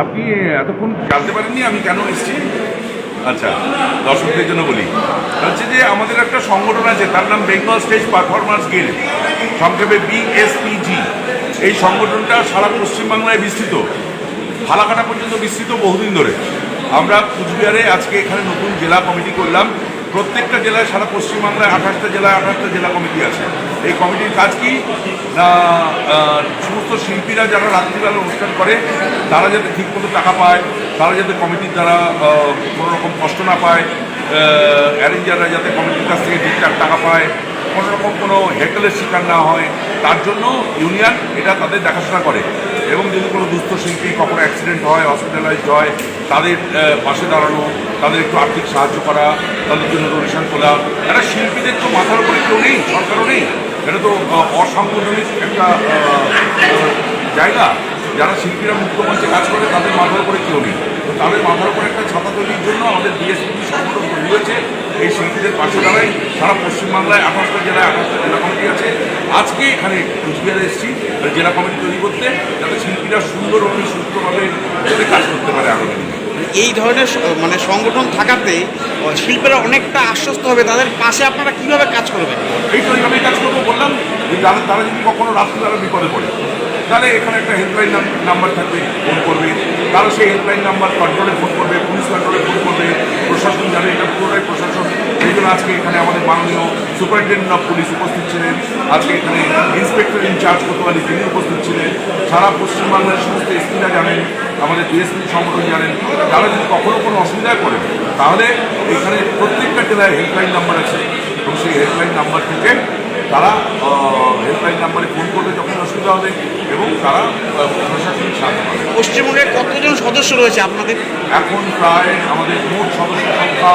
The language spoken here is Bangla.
আপনি এতক্ষণ জানতে পারেননি আমি কেন এসেছি? আচ্ছা দর্শকদের জন্য বলি। হচ্ছে যে আমাদের একটা সংগঠন আছে, তার নাম বেঙ্গল স্টেজ পারফরমেন্স গিল্ড সংক্ষেপে বিএসপিজি এই সংগঠনটা সারা পশ্চিমবাংলায় বিস্তৃত। ফালাকাটা পর্যন্ত বিস্তৃত বহুদিন ধরে। আমরা কুচবিহারে আজকে এখানে নতুন জেলা কমিটি করলাম। প্রত্যেকটা জেলায়, সারা পশ্চিমবাংলায় আঠাশটা জেলায় আঠাশটা জেলা কমিটি আছে। এই কমিটির কাজ কি? না সমস্ত শিল্পীরা যারা রাত্রিবেলা অনুষ্ঠান করে, তারা যাতে ঠিকমতো টাকা পায়, তারা যাতে কমিটির দ্বারা কোনো রকম কষ্ট না পায় অ্যারেঞ্জাররা যাতে কমিটির কাছ থেকে ঠিকঠাক টাকা পায় কোনো রকম কোনো হেকলের শিকার না হয়, তার জন্য ইউনিয়ন এটা তাদের দেখাশোনা করে। এবং যদি কোনো দুস্থ শিল্পী কখনো অ্যাক্সিডেন্ট হয় হসপিটালাইজড হয়, তাদের পাশে দাঁড়ানো, তাদের একটু আর্থিক সাহায্য করা, তাদের জন্য ডোনেশন তোলা। একটা শিল্পীদের তো মাথার উপরে কেউ নেই, সরকারও নেই। এটা তো অসাংগঠনিক একটা জায়গা। যারা শিল্পীরা মুক্ত মঞ্চে কাজ করে, তাদের মাথার উপরে কেউ নেই। তাদের মাথার উপরে একটা ছাতা তৈরির জন্য আমাদের বিএসপি সংগঠন তৈরি হয়েছে এই শিল্পীদের পাশে দাঁড়াই সারা পশ্চিমবাংলায় আঠাশটা জেলায় আঠাশটা জেলা কমিটি আছে। আজকে এখানে কুচবিহারে এসেছি। জেলা কমিটি তৈরি করতে যাতে শিল্পীরা সুন্দরভাবে সুস্থভাবে যাতে কাজ করতে পারে আগামী এই ধরনের মানে সংগঠন থাকাতে শিল্পীরা অনেকটা আশ্বস্ত হবে। তাদের পাশে আপনারা কীভাবে কাজ করবেন? এই তো এইভাবেই কাজ করব বললাম যে তারা যদি কখনো রাত্রিবেলা বিপদে পড়ে তাহলে এখানে একটা হেল্পলাইন নাম্বার থাকবে ফোন করবে। তারা সেই হেল্পলাইন নাম্বার কন্ট্রোলে ফোন করবে পুলিশ কন্ট্রোলে ফোন করবে। প্রশাসন জানে এটা পুরোটাই প্রশাসন সেই জন্য আজকে এখানে আমাদের মাননীয় সুপারিনটেন্ডেন্ট অফ পুলিশ উপস্থিত ছিলেন। আজকে এখানে ইন্সপেক্টর ইনচার্জ কোতোয়ালি তিনি উপস্থিত ছিলেন। সারা পশ্চিমবাংলার সমস্ত এসপিরা জানেন আমাদের ডিএসপি সংগঠন জানেন। তারা যদি কখনো কোনো অসুবিধায় পড়ে তাহলে এখানে প্রত্যেকটা জেলায় হেল্পলাইন নাম্বার আছে এবং সেই হেল্পলাইন নাম্বার থেকে তারা হেল্পলাইন নাম্বারে ফোন করবে যখন অসুবিধা হবে এবং তারা প্রশাসনিক সাহায্য পাবে। পশ্চিমবঙ্গের কতজন সদস্য রয়েছে আপনাদের? এখন প্রায় আমাদের মোট সদস্য সংখ্যা